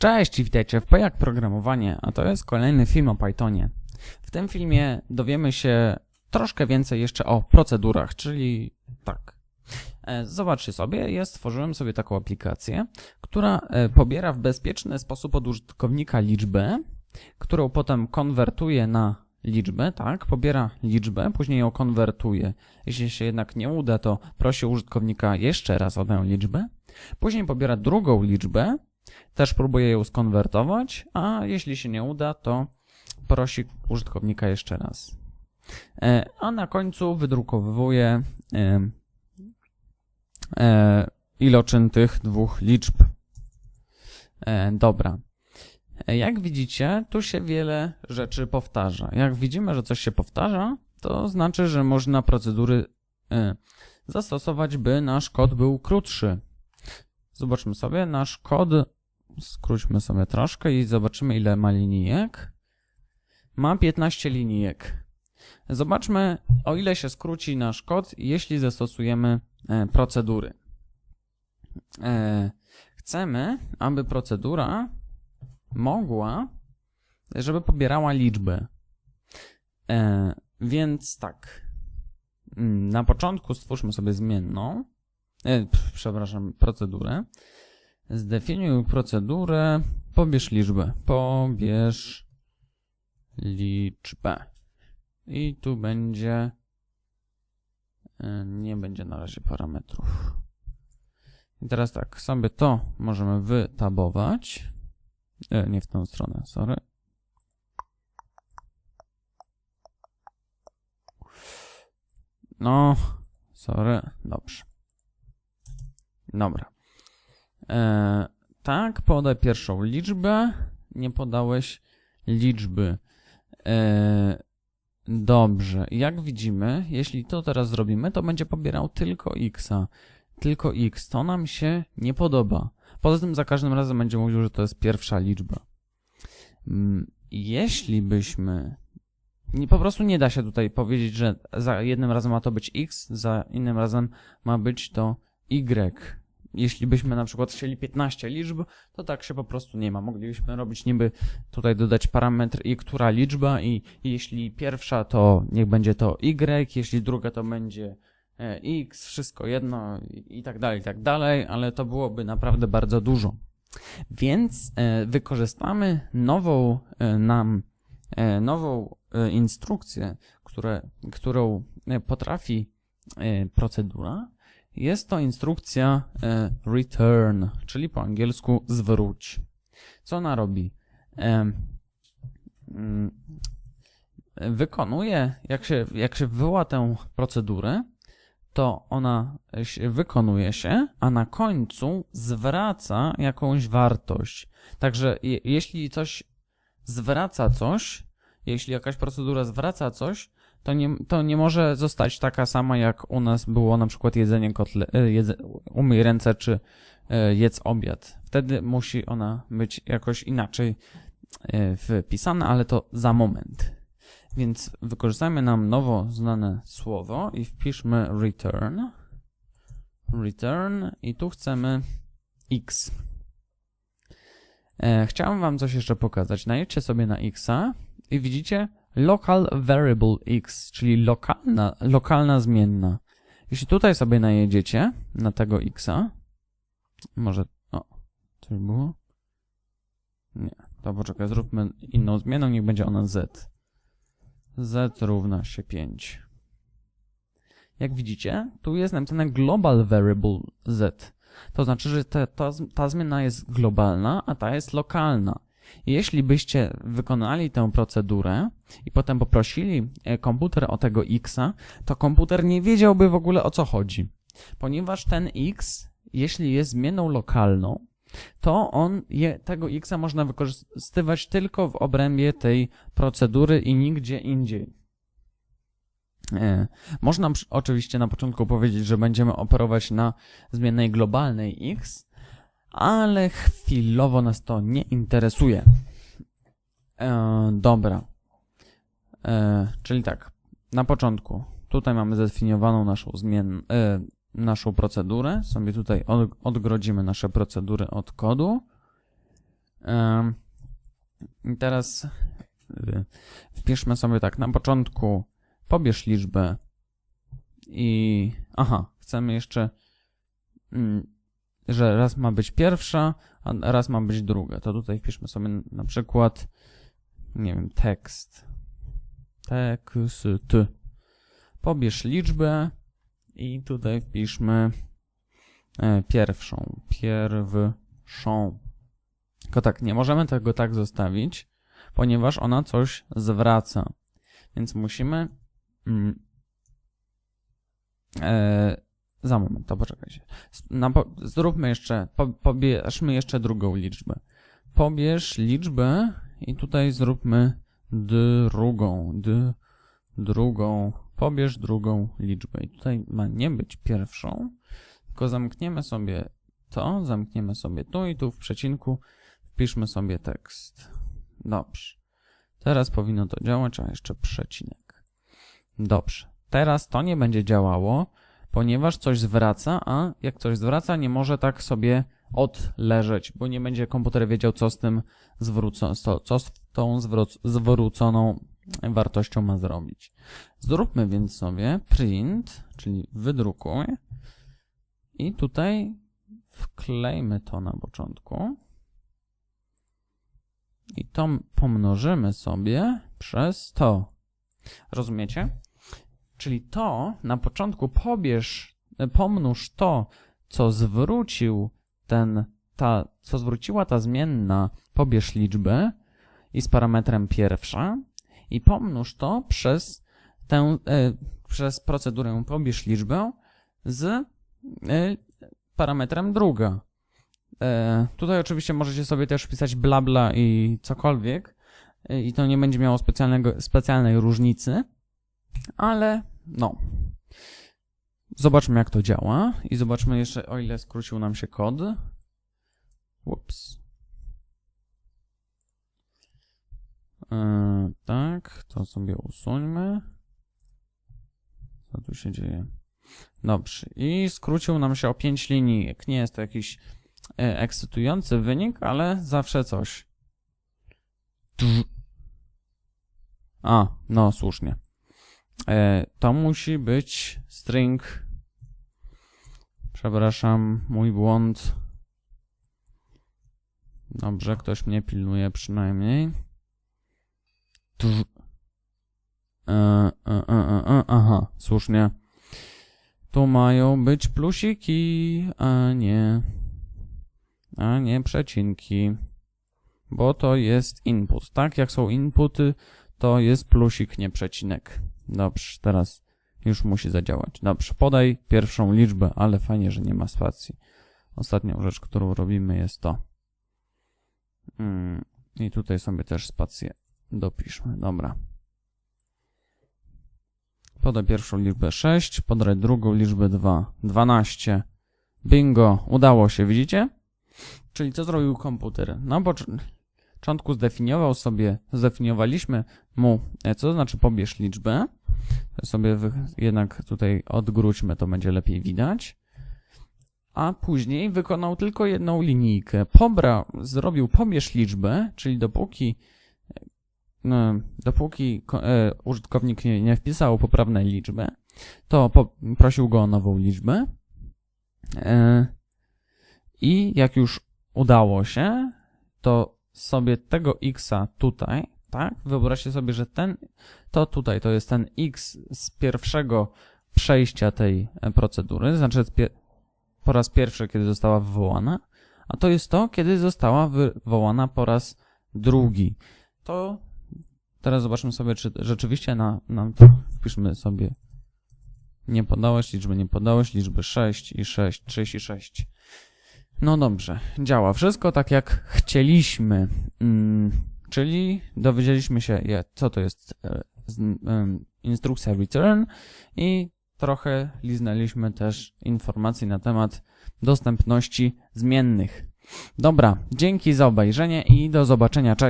Cześć i witajcie w Pojak Programowanie, a to jest kolejny film o Pythonie. W tym filmie dowiemy się troszkę więcej jeszcze o procedurach, czyli tak. E, Zobaczcie sobie, ja stworzyłem sobie taką aplikację, która e, pobiera w bezpieczny sposób od użytkownika liczbę, którą potem konwertuje na liczbę, tak, pobiera liczbę, później ją konwertuje. Jeśli się jednak nie uda, to prosi użytkownika jeszcze raz o tę liczbę. Później pobiera drugą liczbę, też próbuje ją skonwertować, a jeśli się nie uda, to prosi użytkownika jeszcze raz. E, A na końcu wydrukowuje e, iloczyn tych dwóch liczb. E, Dobra. Jak widzicie, tu się wiele rzeczy powtarza. Jak widzimy, że coś się powtarza, to znaczy, że można procedury zastosować, by nasz kod był krótszy. Zobaczmy sobie nasz kod. Skróćmy sobie troszkę i zobaczymy, ile ma linijek. Ma 15 linijek. Zobaczmy, o ile się skróci nasz kod, jeśli zastosujemy e, procedury. E, chcemy, aby procedura mogła, żeby pobierała liczbę. E, więc tak. Mm, Na początku stwórzmy sobie zmienną. Przepraszam, procedurę. Zdefiniuj procedurę. Pobierz liczbę. Pobierz liczbę. I tu będzie. e, Nie będzie na razie parametrów. I teraz tak, sobie to możemy wytabować. E, nie w tą stronę, sorry. No, sorry, dobrze. Dobra. E, tak, podaj pierwszą liczbę. Nie podałeś liczby. E, dobrze. Jak widzimy, jeśli to teraz zrobimy, to będzie pobierał tylko x. Tylko x. To nam się nie podoba. Poza tym za każdym razem będzie mówił, że to jest pierwsza liczba. Mm, Jeśli byśmy. Nie, po prostu nie da się tutaj powiedzieć, że za jednym razem ma to być x, za innym razem ma być to y. Jeśli byśmy na przykład chcieli 15 liczb, to tak się po prostu nie ma. Moglibyśmy robić niby tutaj dodać parametr i która liczba i, jeśli pierwsza to niech będzie to y, jeśli druga to będzie e, x, wszystko jedno i, tak dalej, i tak dalej, ale to byłoby naprawdę bardzo dużo. Więc e, wykorzystamy nową e, nam nową instrukcję, które, którą potrafi procedura. Jest to instrukcja e, return, czyli po angielsku zwróć. Co ona robi? E, mm, wykonuje, jak się, jak się tę procedurę, to ona wykonuje się, a na końcu zwraca jakąś wartość. Także je, jeśli coś zwraca coś, jeśli jakaś procedura zwraca coś, to nie, to nie może zostać taka sama, jak u nas było na przykład jedzenie kotle, e, jedze, umyj ręce czy e, jedz obiad. Wtedy musi ona być jakoś inaczej e, wpisana, ale to za moment. Więc wykorzystajmy nam nowo znane słowo i wpiszmy return. Return i tu chcemy x. Chciałem wam coś jeszcze pokazać. Najedźcie sobie na xa i widzicie local variable x, czyli lokalna, lokalna zmienna. Jeśli tutaj sobie najedziecie na tego xa, może, o, coś było? Nie, to poczekaj, zróbmy inną zmienną, niech będzie ona z. z równa się 5. Jak widzicie, tu jest napisane global variable z. To znaczy, że te, ta, ta jest globalna, a ta jest lokalna. Jeśli byście wykonali tę procedurę i potem poprosili e, komputer o tego xa, to komputer nie wiedziałby w ogóle o co chodzi. Ponieważ ten x, jeśli jest zmienną lokalną, to on je, tego xa można wykorzystywać tylko w obrębie tej procedury i nigdzie indziej. E, Można oczywiście na początku powiedzieć, że będziemy operować na zmiennej globalnej x, ale chwilowo nas to nie interesuje. E, dobra. E, czyli tak, na początku tutaj mamy zdefiniowaną naszą zmien, e, naszą procedurę. Sobie tutaj od, odgrodzimy nasze procedury od kodu. Em, I teraz y, wpiszmy sobie tak, na początku pobierz liczbę i... Aha, chcemy jeszcze, mm, że raz ma być pierwsza, a raz ma być druga. To tutaj wpiszmy sobie na przykład, nie wiem, tekst. Tekst. Pobierz liczbę i tutaj wpiszmy e, pierwszą. Pierwszą. Tylko tak, nie możemy tego tak zostawić, ponieważ ona coś zwraca. Więc musimy. Mm, e, za moment, to poczekajcie. S- Na, po, zróbmy jeszcze, po, pobierzmy jeszcze drugą liczbę. Pobierz liczbę i tutaj zróbmy drugą. D, drugą. Pobierz drugą liczbę. I tutaj ma nie być pierwszą, tylko zamkniemy sobie to, zamkniemy sobie tu i tu w przecinku wpiszmy sobie tekst. Dobrze. Teraz powinno to działać, a jeszcze przecinek. Dobrze. Teraz to nie będzie działało, ponieważ coś zwraca, a jak coś zwraca, nie może tak sobie odleżeć, bo nie będzie komputer wiedział, co z tym zwróconą, co z tą zwró- zwróconą wartością ma zrobić. Zróbmy więc sobie print, czyli wydrukuj i tutaj wklejmy to na początku i to pomnożymy sobie przez to. Rozumiecie? Czyli to na początku pobierz, e, pomnóż to, co zwrócił ten, ta, co zwróciła ta zmienna, pobierz liczbę i z parametrem pierwsza i pomnóż to przez tę, e, przez procedurę pobierz liczbę z e, parametrem druga. Tutaj oczywiście możecie sobie też wpisać bla bla i cokolwiek i to nie będzie miało specjalnego, specjalnej różnicy, ale no. Zobaczmy jak to działa i zobaczmy jeszcze o ile skrócił nam się kod. Ups. E, tak, to sobie usuńmy. Co tu się dzieje? Dobrze. I skrócił nam się o 5 linijek. Nie jest to jakiś e, ekscytujący wynik, ale zawsze coś. A, no słusznie. E, to musi być string. Przepraszam, mój błąd. Dobrze, ktoś mnie pilnuje przynajmniej. Tż. E, e, e, e, e, aha, słusznie. Tu mają być plusiki, a nie. A nie przecinki. Bo to jest input, tak? Jak są inputy, to jest plusik, nie przecinek. Dobrze, teraz już musi zadziałać. Dobrze, podaj pierwszą liczbę, ale fajnie, że nie ma spacji. Ostatnią rzecz, którą robimy jest to. Mm, I tutaj sobie też spację dopiszmy. Dobra. Podaj pierwszą liczbę 6, podaj drugą liczbę 2. 12. Bingo, udało się, widzicie? Czyli co zrobił komputer? Na pocz- początku zdefiniował sobie, zdefiniowaliśmy mu, e, co to znaczy pobierz liczbę. Sobie jednak tutaj odgróćmy, to będzie lepiej widać. A później wykonał tylko jedną linijkę. Pobra, zrobił pobierz liczbę, czyli dopóki no, dopóki e, użytkownik nie, nie wpisał poprawnej liczby, to prosił go o nową liczbę. E, I jak już udało się, to sobie tego xa tutaj, tak? Wyobraźcie sobie, że ten, to tutaj to jest ten x z pierwszego przejścia tej e, procedury, znaczy po raz pierwszy, kiedy została wywołana, a to jest to, kiedy została wywołana po raz drugi. To Teraz zobaczmy sobie, czy rzeczywiście na, nam to wpiszmy sobie. Nie podałeś liczby, nie podałeś liczby 6 i 6, 36. No dobrze, działa wszystko tak jak chcieliśmy. Mm, czyli dowiedzieliśmy się, co to jest e, instrukcja return i trochę liznęliśmy też informacji na temat dostępności zmiennych. Dobra, dzięki za obejrzenie i do zobaczenia, cześć.